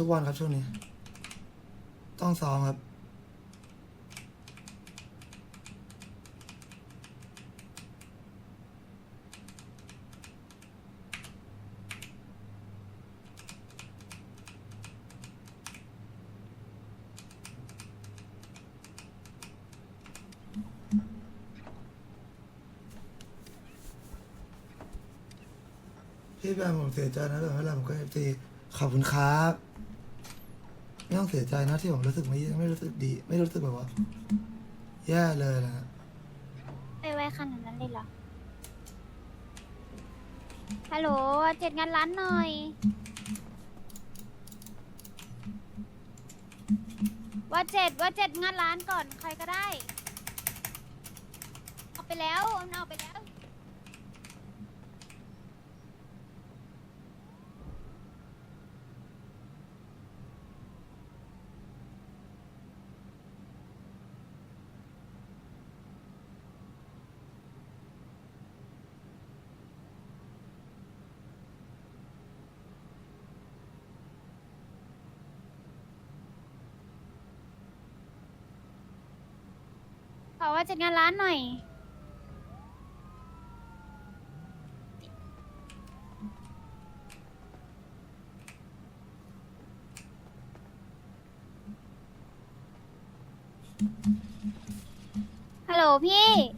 ทุกวันครับช่วงนี้ ต้องซ้อมครับ พี่แบมผมเสียใจนะแต่ไม่เป็นไรผมก็เอฟซีขอบคุณครับ ไม่ต้องเสียใจนะที่ผมรู้สึกไม่ไม่รู้สึกดี ไม่รู้สึกแบบว่าแย่เลยนะไปไวขนาดนั้นเลยเหรอ ฮัลโหลเจ็ดงานร้านหน่อย ว่าเจ็ดว่าเจ็ดงานร้านก่อนใครก็ได้ เอาไปแล้วเอาเอาไปแล้ว ข อว่าจัดงานร้านหน่อย ฮัลโหลพี่พี่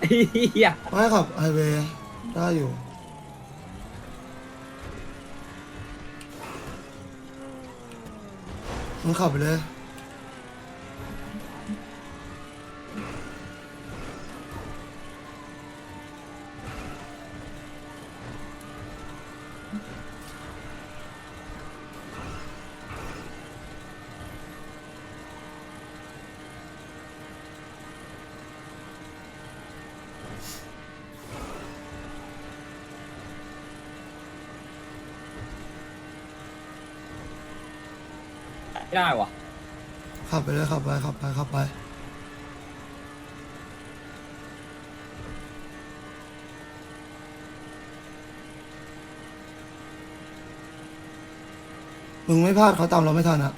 ไอ้เหี้ยไม่ขับไฮเวย์ได้อยู่มึงขับไปเลย ได้วะขับไปเลยขับไปขับไปขับไปมึงไม่พลาดเขาตามเราไม่ทันอะ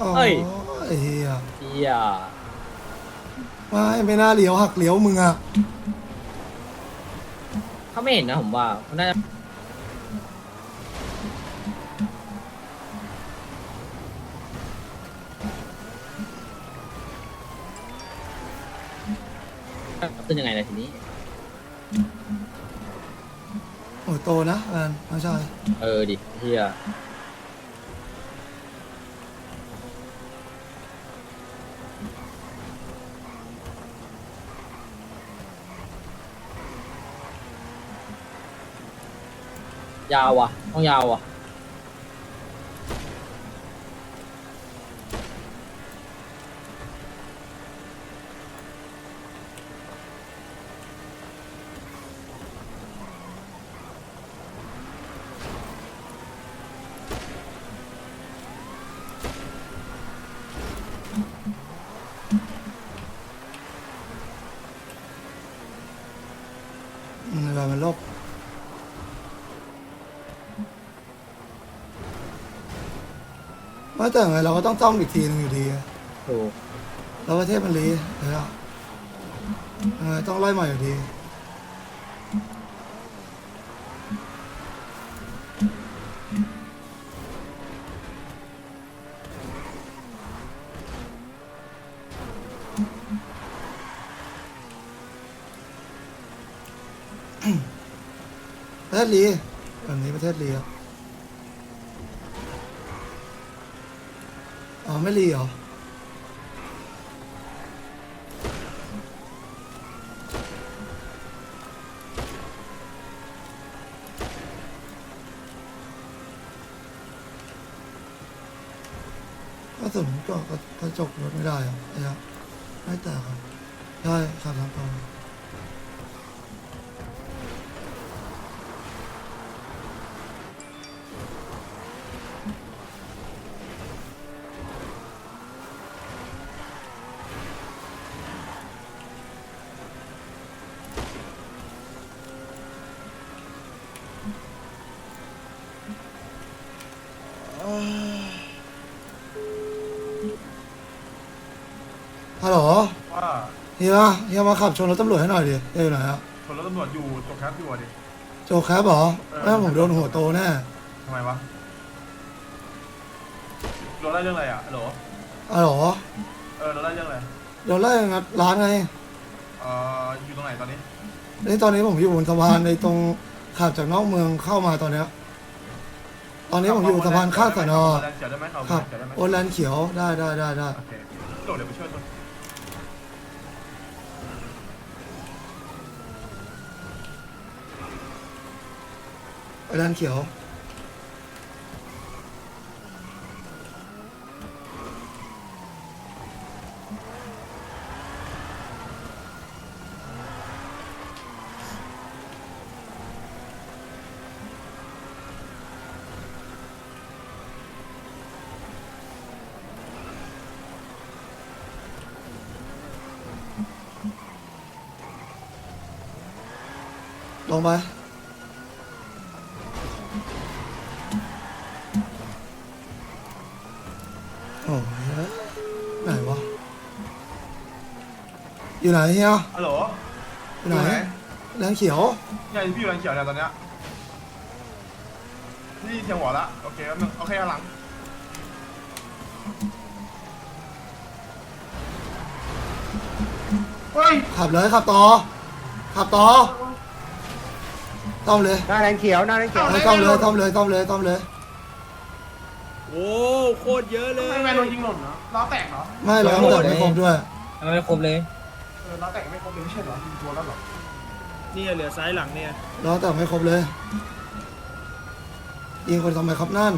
อ๋อเฮ้ย ไอ้เฮียเหี้ยไม่ไม่น่าเลี้ยวหักเลี้ยวมึงอะเขาไม่เห็นนะผมว่าเขาน่าจะเป็นยังไงล่ะทีนี้ โอ้ยโตนะแมนไม่ใช่เออดิเฮีย ยาวว่ะ ต้องยาวว่ะ อืมเวลามันโลก ว่าแต่ยังไงเราก็ต้องจ้องอีกทีหนึงอยู่ดีอะถูกแล้วประเทศมันรีเดี๋ยวอะเออต้องไล่ใหม่อยู่ดี ประเทศลีแบบนี้ประเทศลีครับอ๋อ ไม่ลีเหรอก็สมมติก็กระจกรถไม่ได้อะไอ้อะไม่แตกครับได้ครับทางตร ฮียเฮียมาขับชนรถตำรวจให้หน่อยดิเฮียอยู่ไหนอะคนรถตำรวจอยู่ตกแคปอยู่อะดิ โจกครับเหรอเออแม่ผมโดนหัวโตแน่ทำไมวะโดนไล่เรื่องอะไรอะฮัลโหลฮัลโหลเออโดนไล่เรื่องอะไรโดนไล่งัดร้านไงเอ่ออยู่ตรงไหนตอนนี้นี่ตอนนี้ผมอยู่บนสะพานในตรงขับจากนอกเมืองเข้ามาตอนเนี้ยตอนนี้ผมอยู่สะพานข้ามสนอแลนเขียวได้ไหมเอาครับแลนเขียวได้ไหมโอแลนด์เขียวได้ได้ได้ได้โอเคโดดเดี๋ยวไปช่วยคน ไปด้านเขียว ลงมา โอ้ยไหนวะ อยู่ไหนเฮียฮัลโหลอยู่ไหนแลนด์เขียวเนี่ยพี่อยู่แลนเขียวเนี่ยตอนเนี้ยนี่เทียงหัวละโอเคแป๊บนึงโอเคข้างหลังเฮ้ยขับเลยขับต่อขับต่อต้อมเลยหน้าแรงเขียวหน้าแรงเขียวเฮ้ยต้อมเลยต้อมเลยต้อมเลยต้อมเลย โอ้โคตรเยอะเลยทำไมแมนโดนยิงหล่นเหรอล้อแตกเหรอไม่ร้องแต่ไม่ครบด้วย ทำไมไม่ครบเลย เออล้อแตกไม่ครบเลยไม่ใช่เหรอยิงตัวแล้วเหรอเนี่ยเหลือซ้ายหลังเนี่ยร้องแต่ไม่ครบเลยยิงคนทำไมครับนั่น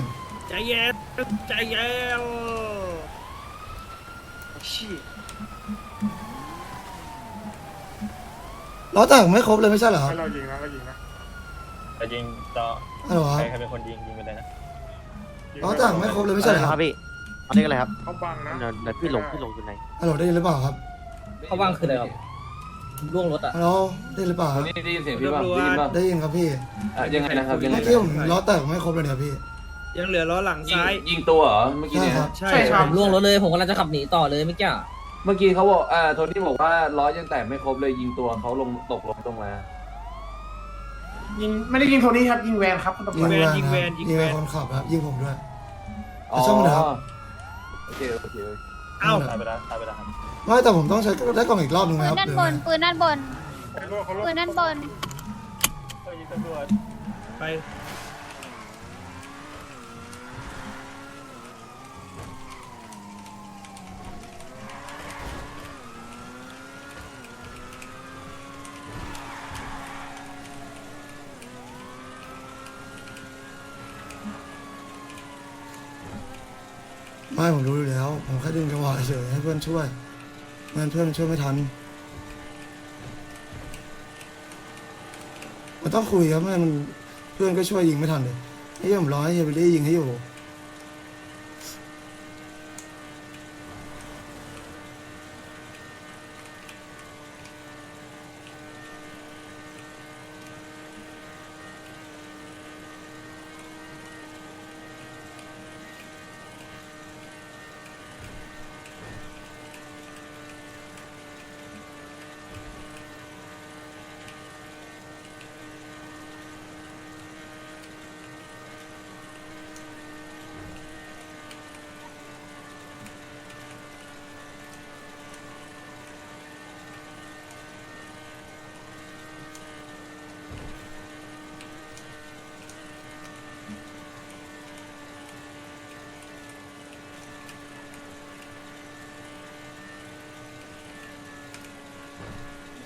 ใจเย็นใจเย็นชี้ร้องแต่ไม่ครบเลยไม่ใช่เหรอครับเรายิงนะเรายิงนะ แต่ยิงต่อฮัลโหลคใครัรบใครเป็นคนยิงยิงไปเลยนะ ร้องแต่ไม่ครบเลยไม่ใช่เหรอครับพี่อันนี้อะไรครับเขาบังนะเดี๋ยวเดี๋ยวพี่ลงพี่ลงอยู่ไหนฮัลโหลได้ยินหรือเปล่าครับเขาว่างคืออะไรครับล่วงรถอะฮัลโหลได้ยินหรือเปล่าครับนี่ได้ยินเสียงพี่ป่ะตำรวได้ยินจป่ะได้ยินครับพี่อะยังไงนะครับยังไงเมื่อกี้ผมล้อแตกไม่ครบเลยเนี่ยพี่ยังเหลือล้อหลังยิงซ้าย ยิงตัวเหรอเมื่อกี้ใช่เนี่ยครับใช่ใช่ครับผมล่วงรถเลย ผมกำลังจะขับหนีต่อเลยเมื่อกี้อะเมื่อกี้เขาบอกอ่าโทนี่บอกว่าล้อยังแตกไม่ครบเลยยิงตัวเขาลงตกลงตรงมา ยิงไม่ได้ยิงโทนี่ครับยิงแวนครับคุณตำรยิวงจแวนยิงคแวรับนยิงยิงแวแวนนคนขับครับยิงผมด้วย อ๋อช่างมันเถอะครับ โอเคโอเคเอ้า ตายไปแล้วตายไปแล้วครับไม่แต่ผมต้องใช้ได้กล่องอีกรอบหนึงไหมปืคนรับด้านหรือบไงนปืนด้านบน ปืนด้านบนเฮ้ยตำรวจไป ไม่ผมรู้อยู่แล้ว ผมแค่ดึงจังหวะเฉยให้เพื่อนช่วยงั้นเพื่อนช่วยไม่ทัน มันต้องคุยครับไม่งั้นมันเพื่อนก็ช่วยยิงไม่ทันเลยไอ้เหี้ยผมรอให้เฮยเบลลี่ยิงให้อยู่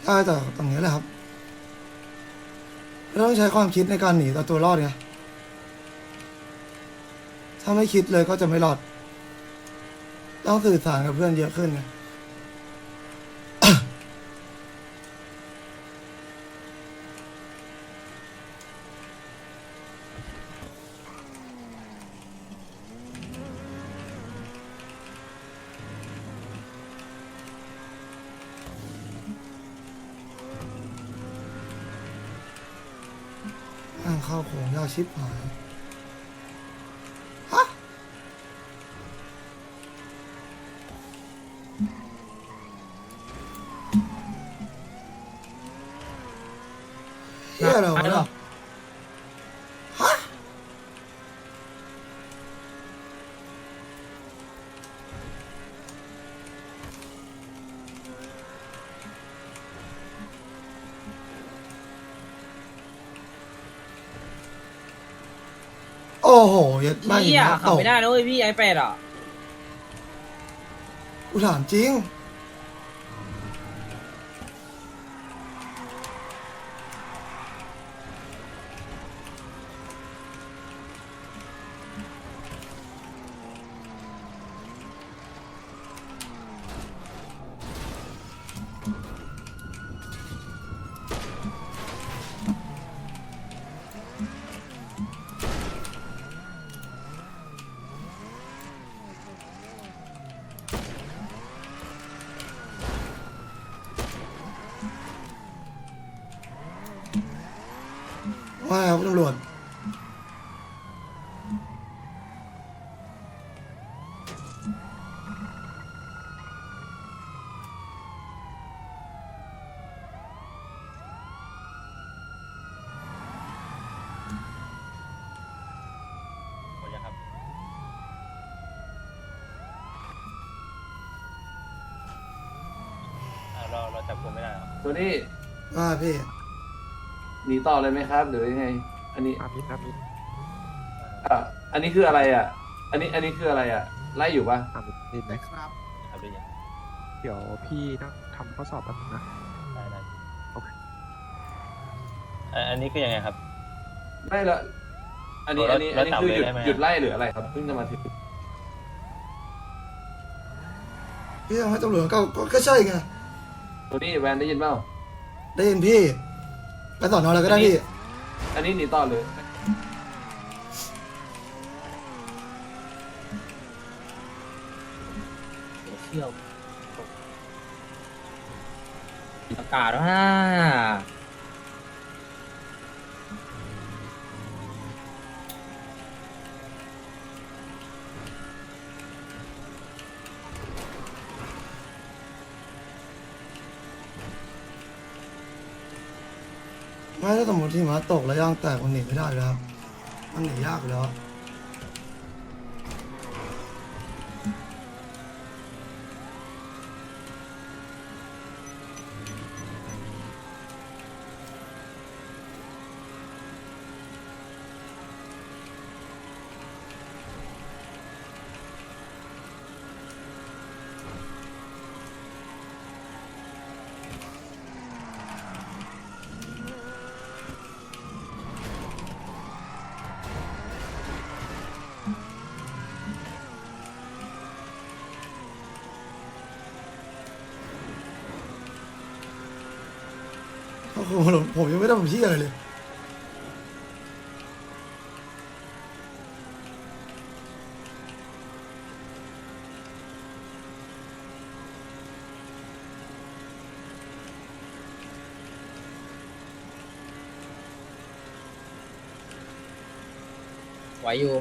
ใช่แต่ตรงนี้แหละครับเราต้องใช้ความคิดในการหนีต่อตัวรอดไงถ้าไม่คิดเลยก็จะไม่รอด ต้องสื่อสารกับเพื่อนเยอะขึ้นไง เข้าโขงยากชิบหายฮะเฮียอะไรวะเนี่ยฮะ โอ้โหยัดไม่เฮียนะขับตกไม่ได้นะเว้ยพี่ไอแปดอะ กูถามจริง นี่ว่าพี่หนีต่อเลยไหมครับ หรือยังไง อันนี้อามิดอามิดอะอันนี้คืออะไรอะ อันนี้อันนี้คืออะไรอะ ไล่อยู่ปะอามิดได้ไหมครับได้ยินเดี๋ยวพี่นั่งทำข้อสอบแป๊บนึงนะ ได้ได้โอเค อ่าอันนี้คือยังไงครับ ไม่ละอันนี้แล้อัวนนี้แล้อัวนนี้จับคือหยุดเลยได้ไหมหยุดไล่หรืออะไรครับเพิ่งจะมาถึงพี่ยังให้ตำรวจก็ก็ก็ใช่ไง โทนี่แวนได้ยินเปล่า ได้ยินพี่ ไปสอนออะไรก็ได้พี่ อันนี้หนีต่อเลยเชี่ยวประกาศว่า ไม่ถ้าสมมติที่มาตกแล้วย่างแตกมันหนีไม่ได้อยู่แล้ว มันหนียากอยู่แล้ว โอ้โหผมยังไม่ได้ผมที่อะไรเลยไหวอยู่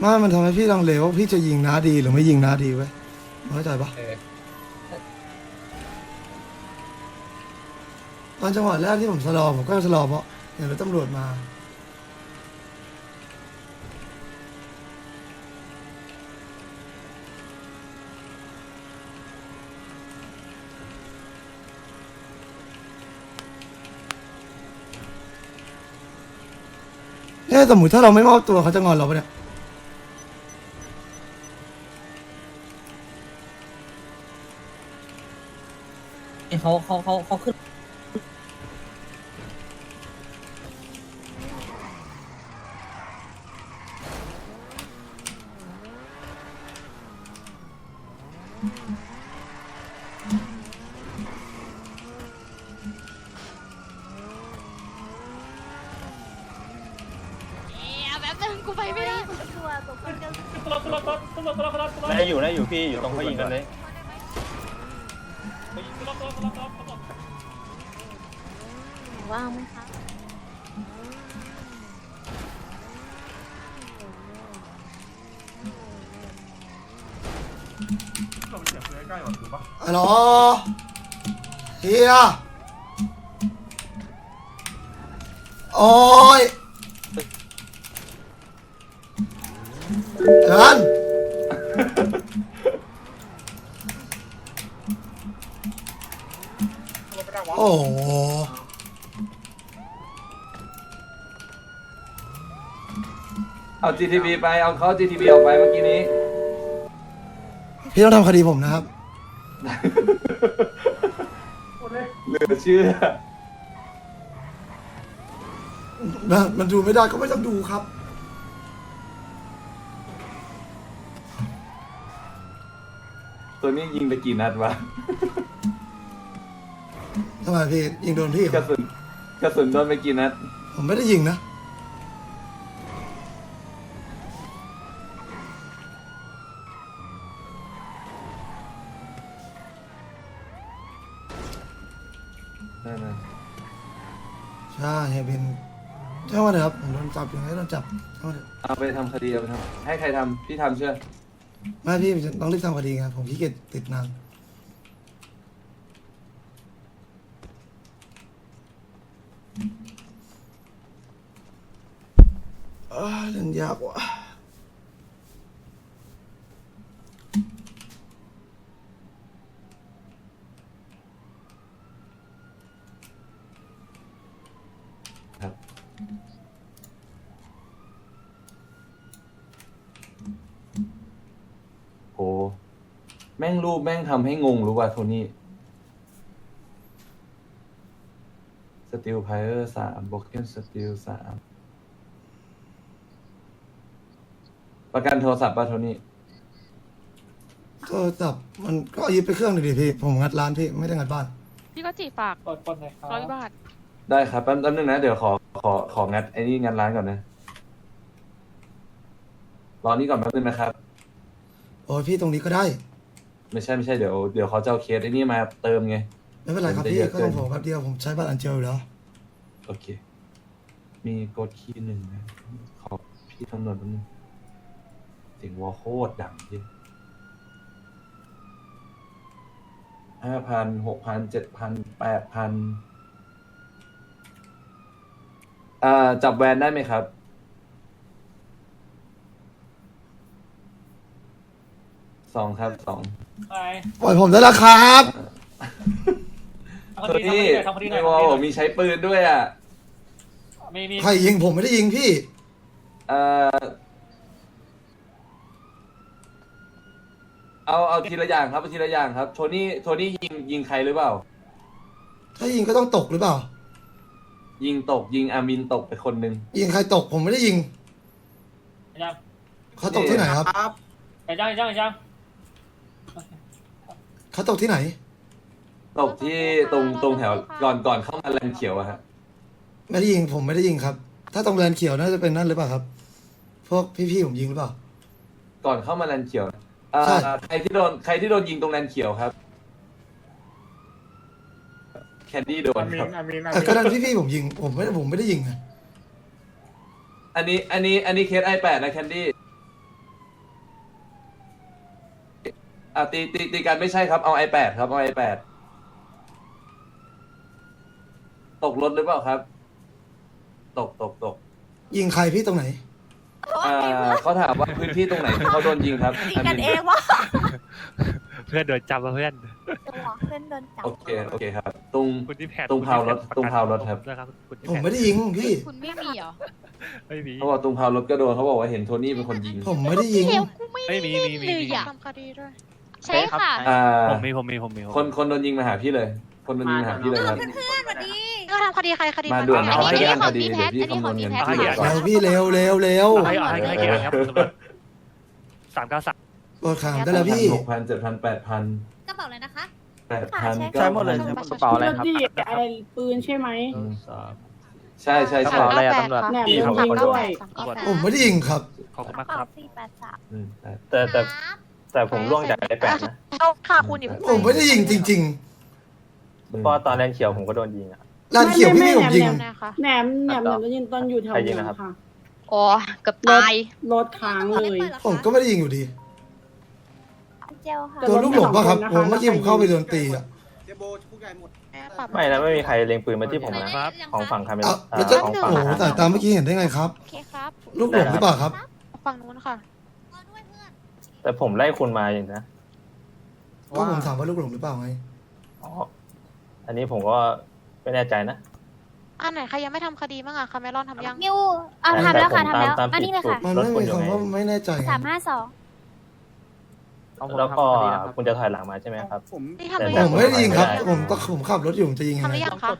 ไม่มันทำให้พี่ลังเลว่าพี่จะยิงน้าดีหรือไม่ยิงน้าดีไว้ยเข้าใจปะเออตอนจังหวะแรกที่ผมสลอผมก็สลอเพราะเห็นรถตำรวจมา เนี่ยสมมติถ้าเราไม่มอบตัวเขาจะงอนเราปะเนี่ย นี่เขาเขาเขาเขาขึ้น เอาแบบนึงกูไปไม่ได้ตัวตัวคนเดียว ได้อยู่ได้อยู่พี่อยู่ตรงเขายิงกันเลย ว่างไหมคะฮัลโหลเฮียโอ้ยเอิน โอ้โหเอา GTB ไป เอาเขา GTB ออกไปเมื่อกี้นี้ พี่ต้องทำคดีผมนะครับ เหลือเชื่อมันมันดูไม่ได้ก็ไม่ต้องดูครับ ตัวนี้ยิงไปกี่นัดวะ ทำไมพี่ยิงโดนพี่เหรกระอสุนกระสุนโดนไปกี่นัดผมไม่ได้ยิงนะ นั่นนะใช่เฮยบินใช่ว่าเถอะครับผมโดนจับยังไงก็โดนจับใช่ว่าเถอะเอาไปทำคดีเอาไปทำให้ใครทำพี่ทำเชื่อ ไม่พี่ต้องรีบทำคดีไงผมขี้เกียจติดนาน เอ้ยเล่นยากว่ะครับโหแม่งรูปแม่งทำให้งงรู้ป่ะโทนี่สติลไพเออร์สามบล็อกเกนสติลสาม ประกันโทรศัพท์ป่ะโทนี่ก็จับมันก็ยึดไปเครื่องหนึ่งดิพี่ ผมงัดร้านพี่ไม่ได้งัดบ้าน พี่ก็จีฝากร้อยบาทได้ครับแป๊บแป๊บนึงนะ เดี๋ยวขอขอของัดไอ้นี่งัดร้านก่อนนะรอนี้ก่อนแป๊บนึงนะครับ โอ้ยพี่ตรงนี้ก็ได้ ไม่ใช่ไม่ใช่เดี๋ยวเดี๋ยวเขาจะเอาเคสไอ้นี่มาเติมไง ไม่เป็นไรครับผมจะพี่เยอะก็ต้องเกินผมแป๊บเดียวผมใช้บัตรอันเจลอยู่แล้วโอเค มีกดคีย์หนึ่งนะ ขอพี่คำนวณแป๊บนึง เสียงวอลโคตรดังที่ห้าพันหกพันเจ็ดพันแปดพันอ่าจับแวนได้ไหมครับ สองครับสองปล่อยผมได้แล้วครับตัวที่ในวอลมีใช้ปืนด้วยอะใครยิงผมไม่ได้ยิงพี่ เอ่อ เอาเอาทีละอย่างครับเอาทีละอย่างครับ โทนี่โทนี่ยิงยิงใครหรือเปล่า ถ้ายิงก็ต้องตกหรือเปล่า ยิงตกยิงอามินตกไปคนหนึ่งยิงใครตกผมไม่ได้ยิงยังเขาตกที่ไหนครับยังยังยังยังเขาตกที่ไหน ตกที่ตรงตรงแถวก่อนก่อนเข้ามาแลนเขียวอะฮะไม่ได้ยิงผมไม่ได้ยิงครับ ถ้าตรงแลนเขียวน่าจะเป็นนั่นหรือเปล่าครับ พวกพี่ๆผมยิงหรือเปล่า ก่อนเข้ามาแลนเขียว ใครที่โดนใครที่โดนยิงตรงแลนเขียวครับ แคนดี้โดนครับ อาาก็ดันพี่ผมยิงผมไม่ผมไม่ได้ยิงนะอันนี้ อันนี้ อันนี้เคสไอแปดนะแคนดี้อะตีตีตีกันไม่ใช่ครับ เอาไอแปดครับ เอาไอแปดตกรถหรือเปล่าครับ ตกตกตกยิงใครพี่ตรงไหน อ่าเขาถามว่าพื้นที่ตรงไหนที่เขาโดนยิงครับยิงกันเองวะเพื่อนโดนจับมาเพื่อนเพื่อนโดนจับโอเคโอเคครับ ตรง คุณที่แผนตรงพาวรถตรงพาวรถครับด้วยครับคุณที่ผมแผนไม่ได้ยิงพี่คุณไม่มีเหรอไม่มี เขาบอกตรงพาวรถก็โดนเขาบอกว่าเห็นโทนี่เป็นคนยิงผมไม่ได้ยิงเดี๋ยวกูไม่ไม่มีมีมีเลยมีอะทำคดีด้วย ใช่ค่ะ อ่าผมมีผมมีผมมีผมคนคนโดนยิงมาหาพี่เลย คนโดนยิงมาหาพี่เลยครับเพื่อนสวัสดีก็ ทำคดีใครคดีมามันด่วนเนี่ยเอาให้อันนี้การขคองดีพี่แพเดี๋ยทวพี่อันนี้คำนวณของเงินพี่แพทที่เหลือก่อนเร็วพี่เร็วเร็วเร็วให้ให้ให้กี่ครับคุณตำรวจสามเก้าสามโดดขามได้แล้วพี่ หกพันเจ็ดพันแปดพันกระเป๋าเลยนะคะ แปดพันใช่เก้าพันกระเป๋าอะไรครับไอปืนใช่ไหมใช่ใช่กระใช่เป๋าอะไรตำรวจ แหนมพี่ยิงผมเป็นคนด้วยผมไม่ได้ยิงครับ ขอบคุณกมาระกคเป๋ารับ สี่แปดสามอืมแต่แต่แต่แต่ผมล่วงจากไอ้แปดนะเอาค่ะคุณอย่าผมไม่ได้ยิงจริง เพราะว่าตอนแลนเขียวผมก็โดนยิงอะ ๆร้านเขียวพี่ผมยิงนะคะแหนมแหนมแหนมจะยิงตอนอยู่แถวใครยิเนี้งนะครับ ค่ะอ๋อเกือบตายรถค้างเลย ผมก็ไม่ได้ยิงอยู่ดีเจลค่ะแต่โดนลูกหลงป่ะครับรถไม่ผมสองคนนะคะเมื่อกี้ผมเข้าไปโดนตีอะแม่ปรับไม่นะไม่มีใครเล็งปืนมาที่ผมนะของฝั่งคาเมอะล่าแล้วจะของโอ้ฝั่งโหสายตาเมื่อกี้เห็นได้ไงครับ โอเคครับลูกหลงหรือเปล่าครับ ฝั่งนู้นค่ะ แต่ผมไล่คุณมาอย่างนะก็ผมถามว่าลูกหลงหรือเปล่าไง อ๋ออันนี้ผมก็ ไม่แน่ใจนะ อันไหนใครยังไม่ทำคดีบ้างอะคาเมลอนทำยัง มิวอะทำแล้วค่ะทำแล้วตามตามอันนี้เลยค่ะมันไม่มีคำว่าไม่แน่ใจไงสามห้าสองแล้วก็คุณจะถอยหลังมาใช่ไหมครับนี่ทำหรือผยังมไม่ได้ยิงครับไม่ได้ผมก็ผมขับรถอยู่ผมจะยิงยังทำหไงรือยังคะ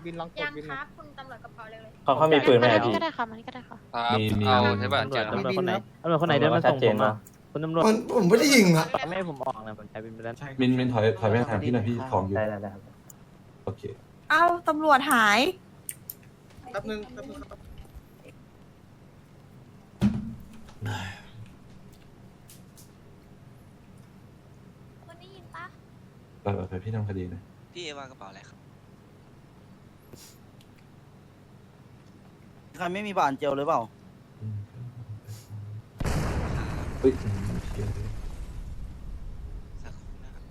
ยังครับ คุณตำรวจกระเพราเลยเขาเขามีปืนไหมมาอะนี่พี่ ก็ได้ค่ะมานี่ก็ได้ค่ะมีมี เอาใช่ป่ะเจอตำรวจคนไหนตำรวจคนไหนเดินมาชัส่ดงเจผนมเนาะอะคุณตำรวจมันผมไม่ได้ยิงอะไม่ให้ผมออกนะผมใช้เป็นไปได้มินมินถอยถอยไปทางพี่หน่อยพี่ของอยู่ ได้ได้ได้ครับโอเค เอ้าตำรวจหาย แป๊บนึงแป๊บนึงครับคุณได้ยินปะไปไปไปพี่ทำคดีหนะพี่ว่ากระเป๋าอะไรครับ ใครไม่มีบานเจลหรือเปล่า เฮ้ยอืมเชี่ย สักครู่นะครับ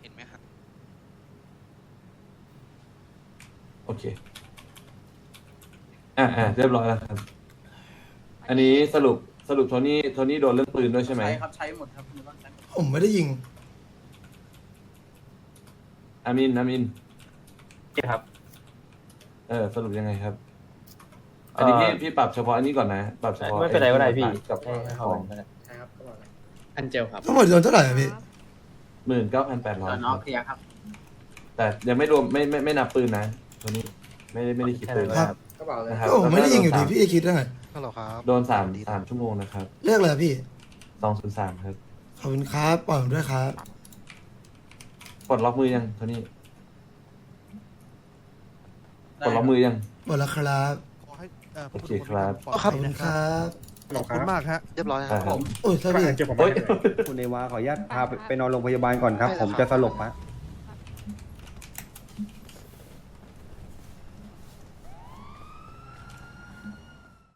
เห็นไหมครับ โอเค อ่าอ่าเรียบร้อยแล้วครับ อันนี้สรุปสรุปโทนี่โทนี่โดนเรื่องปืนด้วยใช่ไหม ใช้ครับใช้หมดครับคุณบ้านใช้หมดผมไม่ได้ยิง อามินอามิน ครับ เออสรุปยังไงครับ อันนี้พี่พี่ปรับเฉพาะอันนี้ก่อนนะปรับเฉพาะไม่เป็นไรก็ได้พี่กับให้ให้ขเขาองก็ได้ใช่ครับก็บอกเลยอันเจลครับ ทั้งหมดโดนเท่าไหร่อะพี่ หมื่นเก้าพันแปดร้อยน้องเคลียร์ครับ แต่ยังไม่รวมไม่ไม่ไม่นับปืนนะตัวนี้ ไม่ได้ไม่ได้คิดปืนครับ ก็บอกเลยนะครับก็ผมไม่ได้ยิงอยู่ดีพี่คิดได้ไงฮัลโหลครับ โดนสามสามชั่วโมงนะครับเรียกอะไรอะพี่สองศูนย์สามครับขอบคุณครับปล่อยผมด้วยครับ ปลดล็อกมือยังตัวนี้ปลดล็อกมือยัง หมดแล้วครับโอเคครับขอบคุณครับขอบคุณมากฮะ เรียบร้อยครับผมโอ้ยถ้าพี่โอ้ยคุณเอวาขออนุญาตพาไปนอนโรงพยาบาลก่อนครับ ผมจะสลบฮะโ